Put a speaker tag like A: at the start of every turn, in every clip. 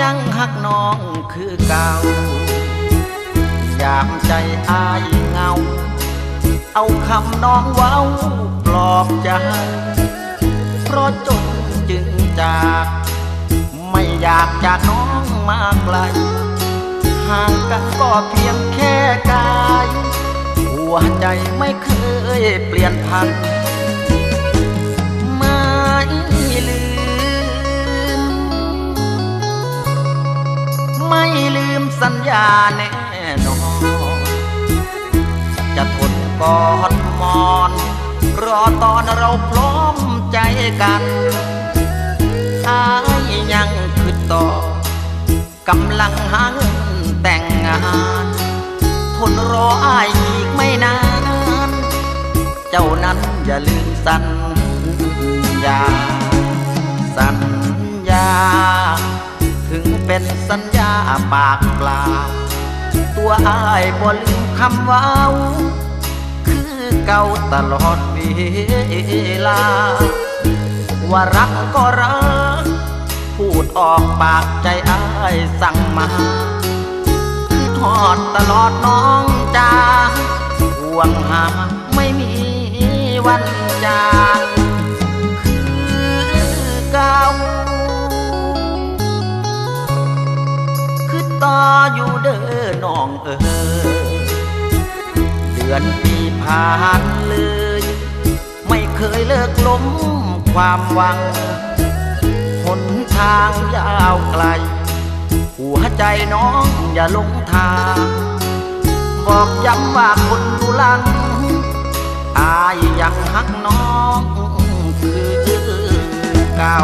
A: ยังหักน้องคือเก่ายามใจอายเงา เอาคำน้องเว้าปลอบใจ เพราะจนจึงจาก ไม่อยากจากน้องมาไกล ห่างกันก็เพียงแค่กาย หัวใจไม่เคยเปลี่ยนพัน สัญญาแน่นอน จะทนกอดมอน รอตอนเราพร้อมใจกันอายยังคือต่อกำลังหาเงินแต่งงาน ทนรออายอีกไม่นาน เจ้านั้นอย่าลืมสัญญา สัญญา ถึงเป็นสัญญา ปากเปล่า ตัวอายบ่ลืมคำว้าคือเก่าตลอดเวลา ว่ารักก็รัก พูดออกปากใจอายสั่งมาคือทอดตลอดน้องจางห่วงหาไม่มีวันจาง น้องเออ เดือนปีผ่านเลย ไม่เคยเลิกล้มความหวังหนทางยาวไกล หัวใจน้องอย่าลงทาง บอกย้ำว่าคนดูลัง อายยังหักน้องคือเก่า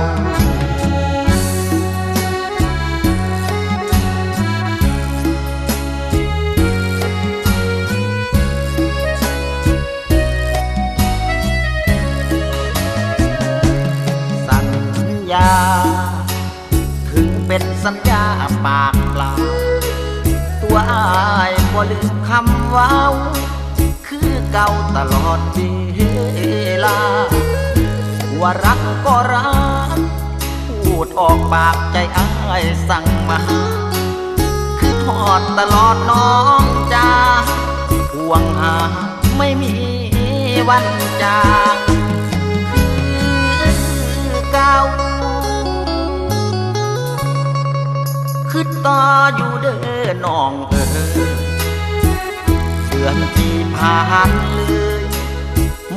A: ปากเปล่า ตัวอายบ่ลืมคำเว้าคือเก่าตลอดเวลา ว่ารักก็รัก พูดออกปากใจอายสั่งมา คือทอดตลอดน้องจ้าห่วงหาไม่มีวันจาง น้องเอ๋ยเดือนที่ผ่านเลย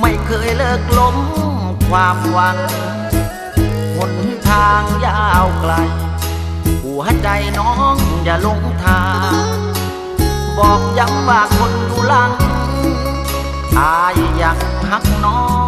A: ไม่เคยเลิกล้มความหวังหนทางยาวไกล หัวใจน้องอย่าลงทาง บอกย้ำว่าคนดูลัง อายยังหักน้อง